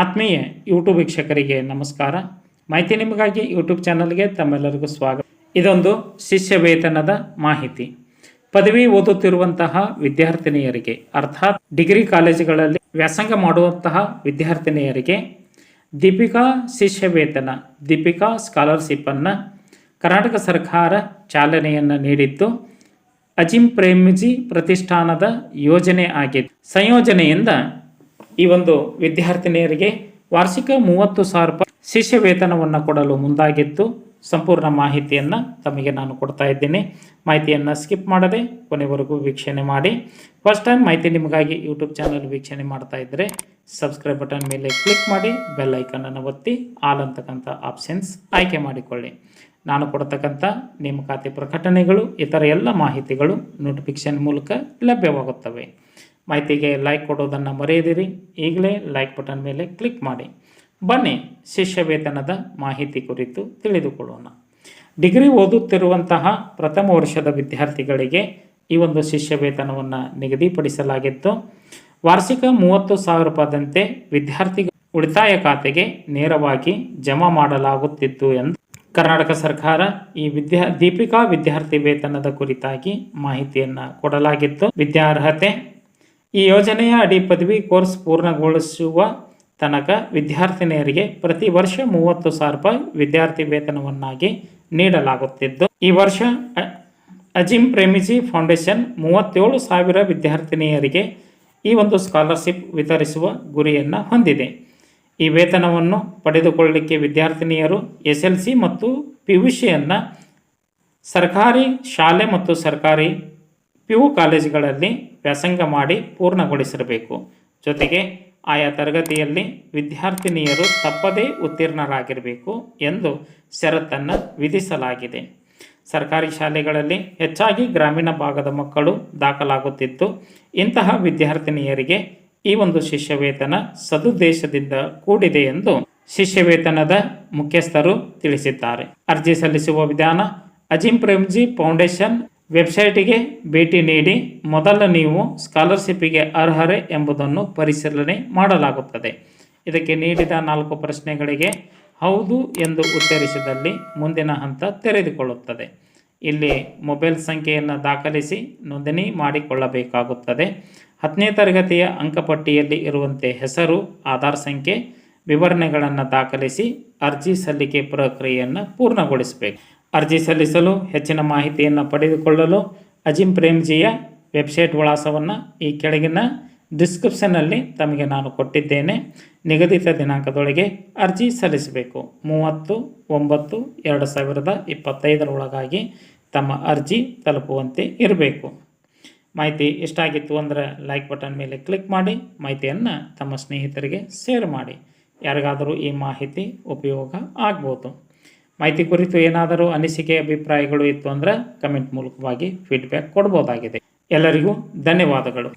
ಆತ್ಮೀಯ ಯೂಟ್ಯೂಬ್ ವೀಕ್ಷಕರಿಗೆ ನಮಸ್ಕಾರ. ಮಾಹಿತಿ ನಿಮಗಾಗಿ ಯೂಟ್ಯೂಬ್ ಚಾನಲ್ಗೆ ತಮ್ಮೆಲ್ಲರಿಗೂ ಸ್ವಾಗತ. ಇದೊಂದು ಶಿಷ್ಯ ವೇತನದ ಮಾಹಿತಿ. ಪದವಿ ಓದುತ್ತಿರುವಂತಹ ವಿದ್ಯಾರ್ಥಿನಿಯರಿಗೆ, ಅರ್ಥಾತ್ ಡಿಗ್ರಿ ಕಾಲೇಜುಗಳಲ್ಲಿ ವ್ಯಾಸಂಗ ಮಾಡುವಂತಹ ವಿದ್ಯಾರ್ಥಿನಿಯರಿಗೆ ದೀಪಿಕಾ ಶಿಷ್ಯ ವೇತನ, ದೀಪಿಕಾ ಸ್ಕಾಲರ್ಶಿಪ್ಪನ್ನು ಕರ್ನಾಟಕ ಸರ್ಕಾರ ಚಾಲನೆಯನ್ನು ನೀಡಿದ್ದು ಅಜಿಂ ಪ್ರೇಮ್ಜಿ ಪ್ರತಿಷ್ಠಾನದ ಯೋಜನೆ ಆಗಿದೆ ಸಂಯೋಜನೆಯಿಂದ ಈ ಒಂದು ವಿದ್ಯಾರ್ಥಿನಿಯರಿಗೆ ವಾರ್ಷಿಕ ಮೂವತ್ತು ಸಾವಿರ ರೂಪಾಯಿ ಶಿಷ್ಯ ವೇತನವನ್ನು ಕೊಡಲು ಮುಂದಾಗಿತ್ತು. ಸಂಪೂರ್ಣ ಮಾಹಿತಿಯನ್ನು ತಮಗೆ ನಾನು ಕೊಡ್ತಾ ಇದ್ದೀನಿ. ಮಾಹಿತಿಯನ್ನು ಸ್ಕಿಪ್ ಮಾಡದೆ ಕೊನೆವರೆಗೂ ವೀಕ್ಷಣೆ ಮಾಡಿ. ಫಸ್ಟ್ ಟೈಮ್ ಮಾಹಿತಿ ನಿಮಗಾಗಿ ಯೂಟ್ಯೂಬ್ ಚಾನಲ್ ವೀಕ್ಷಣೆ ಮಾಡ್ತಾ ಇದ್ದರೆ ಸಬ್ಸ್ಕ್ರೈಬ್ ಬಟನ್ ಮೇಲೆ ಕ್ಲಿಕ್ ಮಾಡಿ ಬೆಲ್ ಐಕನನ್ನು ಒತ್ತಿ ಆಲ್ ಅಂತಕ್ಕಂಥ ಆಪ್ಷನ್ಸ್ ಆಯ್ಕೆ ಮಾಡಿಕೊಳ್ಳಿ. ನಾನು ಕೊಡ್ತಕ್ಕಂಥ ನೇಮಕಾತಿ ಪ್ರಕಟಣೆಗಳು, ಇತರ ಎಲ್ಲ ಮಾಹಿತಿಗಳು ನೋಟಿಫಿಕೇಶನ್ ಮೂಲಕ ಲಭ್ಯವಾಗುತ್ತವೆ. ಮಾಹಿತಿಗೆ ಲೈಕ್ ಕೊಡೋದನ್ನು ಮರೆಯದಿರಿ. ಈಗಲೇ ಲೈಕ್ ಬಟನ್ ಮೇಲೆ ಕ್ಲಿಕ್ ಮಾಡಿ. ಬನ್ನಿ ಶಿಷ್ಯ ವೇತನದ ಮಾಹಿತಿ ಕುರಿತು ತಿಳಿದುಕೊಳ್ಳೋಣ. ಡಿಗ್ರಿ ಓದುತ್ತಿರುವಂತಹ ಪ್ರಥಮ ವರ್ಷದ ವಿದ್ಯಾರ್ಥಿಗಳಿಗೆ ಈ ಒಂದು ಶಿಷ್ಯ ವೇತನವನ್ನು ನಿಗದಿಪಡಿಸಲಾಗಿತ್ತು. ವಾರ್ಷಿಕ ಮೂವತ್ತು ಸಾವಿರ ರೂಪಾಯಿದಂತೆ ವಿದ್ಯಾರ್ಥಿ ಉಳಿತಾಯ ಖಾತೆಗೆ ನೇರವಾಗಿ ಜಮಾ ಮಾಡಲಾಗುತ್ತಿತ್ತು ಎಂದು ಕರ್ನಾಟಕ ಸರ್ಕಾರ ಈ ವಿದ್ಯಾ ದೀಪಿಕಾ ವಿದ್ಯಾರ್ಥಿ ವೇತನದ ಕುರಿತಾಗಿ ಮಾಹಿತಿಯನ್ನು ಕೊಡಲಾಗಿತ್ತು. ವಿದ್ಯಾರ್ಹತೆ ಈ ಯೋಜನೆಯ ಅಡಿ ಪದವಿ ಕೋರ್ಸ್ ಪೂರ್ಣಗೊಳಿಸುವ ತನಕ ವಿದ್ಯಾರ್ಥಿನಿಯರಿಗೆ ಪ್ರತಿ ವರ್ಷ ಮೂವತ್ತು ಸಾವಿರ ರೂಪಾಯಿ ವಿದ್ಯಾರ್ಥಿ ವೇತನವನ್ನಾಗಿ ನೀಡಲಾಗುತ್ತಿದ್ದು, ಈ ವರ್ಷ ಅಜಿಂ ಪ್ರೇಮಿಜಿ ಫೌಂಡೇಶನ್ ಮೂವತ್ತೇಳು ಸಾವಿರ ವಿದ್ಯಾರ್ಥಿನಿಯರಿಗೆ ಈ ಒಂದು ಸ್ಕಾಲರ್ಶಿಪ್ ವಿತರಿಸುವ ಗುರಿಯನ್ನು ಹೊಂದಿದೆ. ಈ ವೇತನವನ್ನು ಪಡೆದುಕೊಳ್ಳಲಿಕ್ಕೆ ವಿದ್ಯಾರ್ಥಿನಿಯರು ಎಸ್ ಎಲ್ ಸಿ ಮತ್ತು ಪಿ ಯು ಸಿಯನ್ನು ಸರ್ಕಾರಿ ಶಾಲೆ ಮತ್ತು ಸರ್ಕಾರಿ ಪಿ ಯು ಕಾಲೇಜುಗಳಲ್ಲಿ ವ್ಯಾಸಂಗ ಮಾಡಿ ಪೂರ್ಣಗೊಳಿಸಿರಬೇಕು. ಜೊತೆಗೆ ಆಯಾ ತರಗತಿಯಲ್ಲಿ ವಿದ್ಯಾರ್ಥಿನಿಯರು ತಪ್ಪದೇ ಉತ್ತೀರ್ಣರಾಗಿರಬೇಕು ಎಂದು ಷರತ್ತನ್ನು ವಿಧಿಸಲಾಗಿದೆ. ಸರ್ಕಾರಿ ಶಾಲೆಗಳಲ್ಲಿ ಹೆಚ್ಚಾಗಿ ಗ್ರಾಮೀಣ ಭಾಗದ ಮಕ್ಕಳು ದಾಖಲಾಗುತ್ತಿದ್ದು, ಇಂತಹ ವಿದ್ಯಾರ್ಥಿನಿಯರಿಗೆ ಈ ಒಂದು ಶಿಷ್ಯವೇತನ ಸದುದ್ದೇಶದಿಂದ ಕೂಡಿದೆ ಎಂದು ಶಿಷ್ಯವೇತನದ ಮುಖ್ಯಸ್ಥರು ತಿಳಿಸಿದ್ದಾರೆ. ಅರ್ಜಿ ಸಲ್ಲಿಸುವ ವಿಧಾನ ಅಜಿಂ ಪ್ರೇಮ್ಜಿ ಫೌಂಡೇಶನ್ ವೆಬ್ಸೈಟಿಗೆ ಭೇಟಿ ನೀಡಿ ಮೊದಲ ನೀವು ಸ್ಕಾಲರ್ಶಿಪ್ಪಿಗೆ ಅರ್ಹರೇ ಎಂಬುದನ್ನು ಪರಿಶೀಲನೆ ಮಾಡಲಾಗುತ್ತದೆ. ಇದಕ್ಕೆ ನೀಡಿದ ನಾಲ್ಕು ಪ್ರಶ್ನೆಗಳಿಗೆ ಹೌದು ಎಂದು ಉತ್ತರಿಸಿದಲ್ಲಿ ಮುಂದಿನ ಹಂತ ತೆರೆದುಕೊಳ್ಳುತ್ತದೆ. ಇಲ್ಲಿ ಮೊಬೈಲ್ ಸಂಖ್ಯೆಯನ್ನು ದಾಖಲಿಸಿ ನೋಂದಣಿ ಮಾಡಿಕೊಳ್ಳಬೇಕಾಗುತ್ತದೆ. ಹತ್ತನೇ ತರಗತಿಯ ಅಂಕಪಟ್ಟಿಯಲ್ಲಿ ಇರುವಂತೆ ಹೆಸರು, ಆಧಾರ್ ಸಂಖ್ಯೆ, ವಿವರಣೆಗಳನ್ನು ದಾಖಲಿಸಿ ಅರ್ಜಿ ಸಲ್ಲಿಕೆ ಪ್ರಕ್ರಿಯೆಯನ್ನು ಪೂರ್ಣಗೊಳಿಸಬೇಕು. ಅರ್ಜಿ ಸಲ್ಲಿಸಲು ಹೆಚ್ಚಿನ ಮಾಹಿತಿಯನ್ನು ಪಡೆದುಕೊಳ್ಳಲು ಅಜಿಂ ಪ್ರೇಮ್ಜಿಯ ವೆಬ್ಸೈಟ್ ವಿಳಾಸವನ್ನು ಈ ಕೆಳಗಿನ ಡಿಸ್ಕ್ರಿಪ್ಷನ್ನಲ್ಲಿ ತಮಗೆ ನಾನು ಕೊಟ್ಟಿದ್ದೇನೆ. ನಿಗದಿತ ದಿನಾಂಕದೊಳಗೆ ಅರ್ಜಿ ಸಲ್ಲಿಸಬೇಕು. ಮೂವತ್ತು, ಒಂಬತ್ತು, ಎರಡು ಸಾವಿರದ ಇಪ್ಪತ್ತೈದರ ಒಳಗಾಗಿ ತಮ್ಮ ಅರ್ಜಿ ತಲುಪುವಂತೆ ಇರಬೇಕು. ಮಾಹಿತಿ ಇಷ್ಟ ಆಗಿತ್ತು ಅಂದರೆ ಲೈಕ್ ಬಟನ್ ಮೇಲೆ ಕ್ಲಿಕ್ ಮಾಡಿ, ಮಾಹಿತಿಯನ್ನು ತಮ್ಮ ಸ್ನೇಹಿತರಿಗೆ ಶೇರ್ ಮಾಡಿ. ಯಾರಿಗಾದರೂ ಈ ಮಾಹಿತಿ ಉಪಯೋಗ ಆಗ್ಬೋದು. ಮಾಹಿತಿ ಕುರಿತು ಏನಾದರೂ ಅನಿಸಿಕೆ ಅಭಿಪ್ರಾಯಗಳು ಇತ್ತು ಅಂದರೆ ಕಮೆಂಟ್ ಮೂಲಕವಾಗಿ ಫೀಡ್ಬ್ಯಾಕ್ ಕೊಡ್ಬೋದಾಗಿದೆ. ಎಲ್ಲರಿಗೂ ಧನ್ಯವಾದಗಳು.